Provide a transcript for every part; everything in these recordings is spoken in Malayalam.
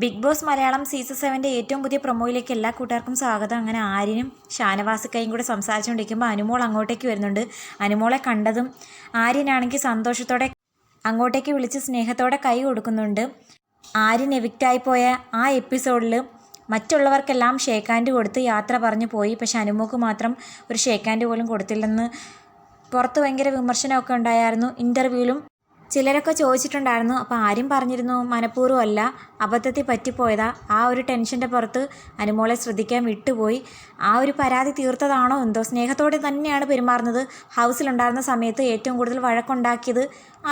ബിഗ് ബോസ് മലയാളം സീസൺ സെവന്റെ ഏറ്റവും പുതിയ പ്രൊമോയിലേക്ക് എല്ലാ കൂട്ടുകാർക്കും സ്വാഗതം. അങ്ങനെ ആര്യനും ഷാനവാസിക്കയും കൂടെ സംസാരിച്ചുകൊണ്ടിരിക്കുമ്പോൾ അനുമോൾ അങ്ങോട്ടേക്ക് വരുന്നുണ്ട്. അനുമോളെ കണ്ടതും ആര്യനാണെങ്കിൽ സന്തോഷത്തോടെ അങ്ങോട്ടേക്ക് വിളിച്ച് സ്നേഹത്തോടെ കൈ കൊടുക്കുന്നുണ്ട്. ആര്യൻ എവിക്റ്റായി പോയ ആ എപ്പിസോഡിൽ മറ്റുള്ളവർക്കെല്ലാം ഷേക്ക് ഹാൻഡ് കൊടുത്ത് യാത്ര പറഞ്ഞു പോയി. പക്ഷേ അനുമോക്ക് മാത്രം ഒരു ഷേക്ക് ഹാൻഡ് പോലും കൊടുത്തില്ലെന്ന് പുറത്ത് ഭയങ്കര വിമർശനമൊക്കെ ഉണ്ടായിരുന്നു. ഇന്റർവ്യൂവിലും ചിലരൊക്കെ ചോദിച്ചിട്ടുണ്ടായിരുന്നു അപ്പോൾ ആരും പറഞ്ഞിരുന്നു മനഃപൂർവം അല്ല അബദ്ധത്തിൽ പറ്റിപ്പോയതാ ആ ഒരു ടെൻഷന്റെ പുറത്ത് അനുമോളെ ശ്രദ്ധിക്കാൻ വിട്ടുപോയി. ആ ഒരു പരാതി തീർത്തതാണോ എന്തോ? സ്നേഹത്തോടെ തന്നെയാണ് പെരുമാറുന്നത്. ഹൗസിലുണ്ടായിരുന്ന സമയത്ത് ഏറ്റവും കൂടുതൽ വഴക്കുണ്ടാക്കിയത്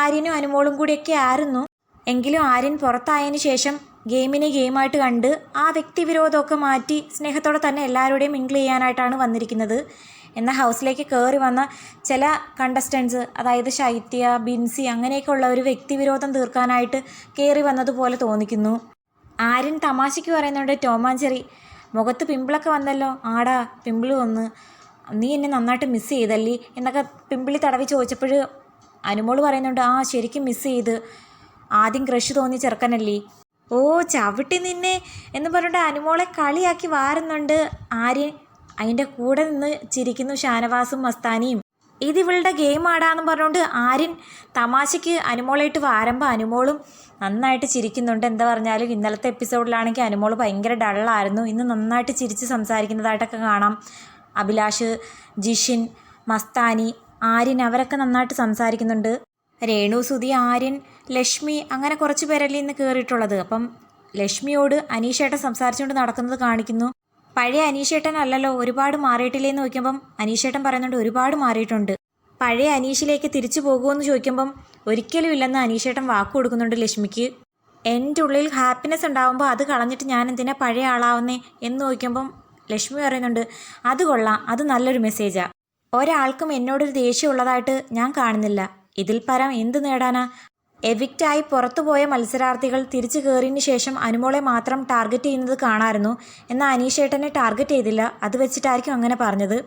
ആര്യനും അനുമോളും കൂടിയൊക്കെ ആയിരുന്നു. എങ്കിലും ആര്യൻ പുറത്തായതിനു ശേഷം ഗെയിമിനെ ഗെയിമായിട്ട് കണ്ട് ആ വ്യക്തിവിരോധമൊക്കെ മാറ്റി സ്നേഹത്തോടെ തന്നെ എല്ലാവരുടെയും മിങ്കിൾ ചെയ്യാനായിട്ടാണ് വന്നിരിക്കുന്നത്. എന്നാൽ ഹൗസിലേക്ക് കയറി വന്ന ചില കണ്ടസ്റ്റൻസ് അതായത് ശൈത്യ ബിൻസി അങ്ങനെയൊക്കെ ഉള്ള ഒരു വ്യക്തിവിരോധം തീർക്കാനായിട്ട് കയറി വന്നതുപോലെ തോന്നിക്കുന്നു. ആര്യൻ തമാശയ്ക്ക് പറയുന്നുണ്ട് ടോമാഞ്ചെറി മുഖത്ത് പിമ്പിളൊക്കെ വന്നല്ലോ. ആടാ പിമ്പിൾ വന്ന്. നീ എന്നെ നന്നായിട്ട് മിസ് ചെയ്തല്ലേ? എന്നൊക്കെ പിമ്പിളി തടവി ചോദിച്ചപ്പോൾ അനുമോൾ പറയുന്നുണ്ട് ആ ശരിക്കും മിസ് ചെയ്ത്. ആദ്യം ക്രഷ് തോന്നി ചെറുക്കനല്ലേ. ഓ ചവിട്ടി നിന്നെ. എന്ന് പറഞ്ഞിട്ട് അനുമോളെ കളിയാക്കി വാരുന്നുണ്ട് ആര്യൻ. അതിന്റെ കൂടെ നിന്ന് ചിരിക്കുന്നു ഷാനവാസും മസ്താനിയും. ഇത് ഇവളുടെ ഗെയിം ആടാന്ന് പറഞ്ഞുകൊണ്ട് ആര്യൻ തമാശയ്ക്ക് അനുമോളായിട്ട് വാരമ്പോൾ അനുമോളും നന്നായിട്ട് ചിരിക്കുന്നുണ്ട്. എന്താ പറഞ്ഞാലും ഇന്നലത്തെ എപ്പിസോഡിലാണെങ്കിൽ അനുമോൾ ഭയങ്കര ഡള്ളായിരുന്നു ഇന്ന് നന്നായിട്ട് ചിരിച്ച് സംസാരിക്കുന്നതായിട്ടൊക്കെ കാണാം. അഭിലാഷ് ജിഷിൻ മസ്താനി ആര്യൻ അവരൊക്കെ നന്നായിട്ട് സംസാരിക്കുന്നുണ്ട്. രേണു സുധി ആര്യൻ ലക്ഷ്മി അങ്ങനെ കുറച്ച് പേരല്ലേ ഇന്ന് കയറിയിട്ടുള്ളത് അപ്പം ലക്ഷ്മിയോട് അനീഷേട്ടൻ സംസാരിച്ചുകൊണ്ട് നടക്കുന്നത് കാണിക്കുന്നു. പഴയ അനീഷേട്ടൻ അല്ലല്ലോ ഒരുപാട് മാറിയിട്ടില്ലേ എന്ന് ചോദിക്കുമ്പം അനീഷേട്ടൻ പറയുന്നുണ്ട് ഒരുപാട് മാറിയിട്ടുണ്ട്. പഴയ അനീഷിലേക്ക് തിരിച്ചു പോകുമെന്ന് ചോദിക്കുമ്പം ഒരിക്കലും ഇല്ലെന്ന് അനീഷേട്ടൻ വാക്ക് കൊടുക്കുന്നുണ്ട് ലക്ഷ്മിക്ക്. എന്റെ ഉള്ളിൽ ഹാപ്പിനെസ് ഉണ്ടാകുമ്പോൾ അത് കളഞ്ഞിട്ട് ഞാൻ എന്തിനാ പഴയ ആളാവുന്നേ എന്ന് ചോദിക്കുമ്പം ലക്ഷ്മി പറയുന്നുണ്ട് അത് കൊള്ളാം അത് നല്ലൊരു മെസ്സേജാണ് ഒരാൾക്കും എന്നോടൊരു ദേഷ്യം ഉള്ളതായിട്ട് ഞാൻ കാണുന്നില്ല. ഇതിൽ പരം എന്ത് നേടാനാ? എവിക്റ്റായി പുറത്തുപോയ മത്സരാർത്ഥികൾ തിരിച്ചു കയറിയതിനു ശേഷം അനുമോളെ മാത്രം ടാർഗറ്റ് ചെയ്യുന്നത് കാണാമായിരുന്നു എന്നാൽ അനീഷേട്ടനെ ടാർഗറ്റ് ചെയ്തില്ല. അത് വെച്ചിട്ടായിരിക്കും അങ്ങനെ പറഞ്ഞത്.